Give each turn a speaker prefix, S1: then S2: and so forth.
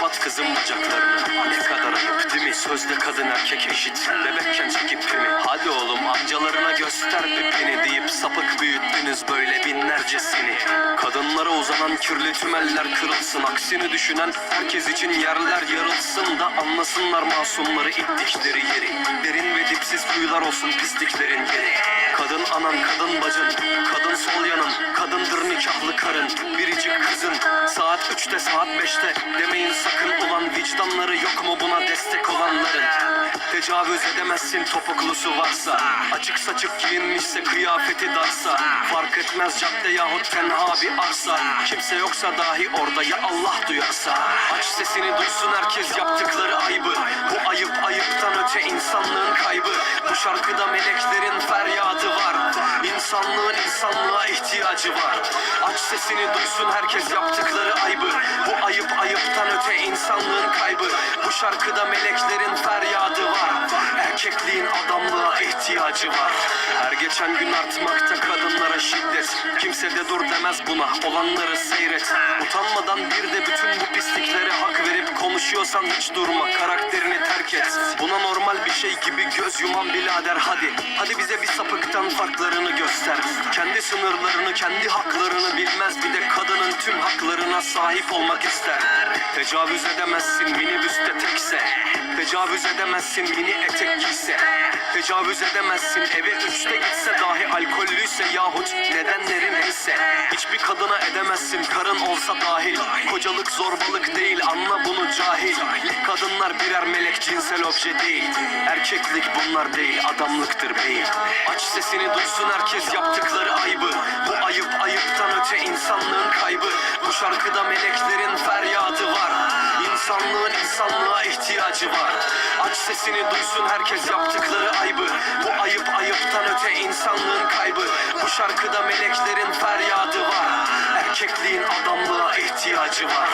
S1: Kapat kızım bacaklarını. Ne kadar ayıp değil mi? Sözde kadın erkek eşit. Bebekken çekip pimi Hadi oğlum amcalarına göster pipini Deyip sapık büyüttünüz böyle binlercesini Kadınlara uzanan kirli tümeller kırılsın. Aksini düşünen herkes için yerler yarılsın Da anlasınlar masumları ittikleri yeri. Derin ve dipsiz kuyular olsun pisliklerin yeri. Kadın anan, kadın bacın, kadın sol yanın Kadındır nikahlı karın, biricik kızın üçte, saat beşte. Demeyin sakın Ulan vicdanları yok mu buna destek olanların? Tecavüz edemezsin topuklusu varsa. Açık saçık giyinmişse kıyafeti darsa. Fark etmez cadde yahut tenha bir arsa. Kimse yoksa dahi orada ya Allah duyarsa. Aç sesini duysun herkes yaptıkları aybı öte insanlığın kaybı. Bu şarkıda meleklerin feryadı var. İnsanlığın insanlığa ihtiyacı var. Aç sesini duysun herkes yaptıkları aybı Bu ayıp ayıptan öte insanlığın kaybı. Bu şarkıda meleklerin feryadı var. Erkekliğin adamlığa ihtiyacı var. Her geçen gün artmakta kadınlara şiddet. Kimse de dur demez buna. Olanları seyret. Utanmadan bir de bütün bu pisliklere hak verip konuşuyorsan hiç durma karakterini terk et. Buna normal bir şey gibi göz yuman birader hadi. Hadi bize bir sapıktan farklarını göster. Kendi sınırlarını kendi haklarını bilmez bir de kadının tüm haklarına sahip olmak ister. Tecavüz edemezsin minibüste tekse. Tecavüz edemezsin mini etek giyse. Tecavüz edemezsin eve üçte gitse dahi alkollüyse yahut nedenleri neyse. Hiçbir kadına edemezsin karın olsa dahil. Kocalık zorbalık değil anla bunu cahil. Kadınlar birer melek cinsel obje değil. Erkeklik bunlar değil adamlıktır beyim. Aç sesini duysun herkes yaptıkları aybı Bu ayıp ayıptan öte insanlığın kaybı. Bu şarkıda meleklerin feryadı var. İnsanlığın insanlığa ihtiyacı var. Aç sesini duysun herkes yaptıkları öte insanlığın kaybı. Bu şarkıda meleklerin feryadı var. Erkekliğin adamlığa ihtiyacı var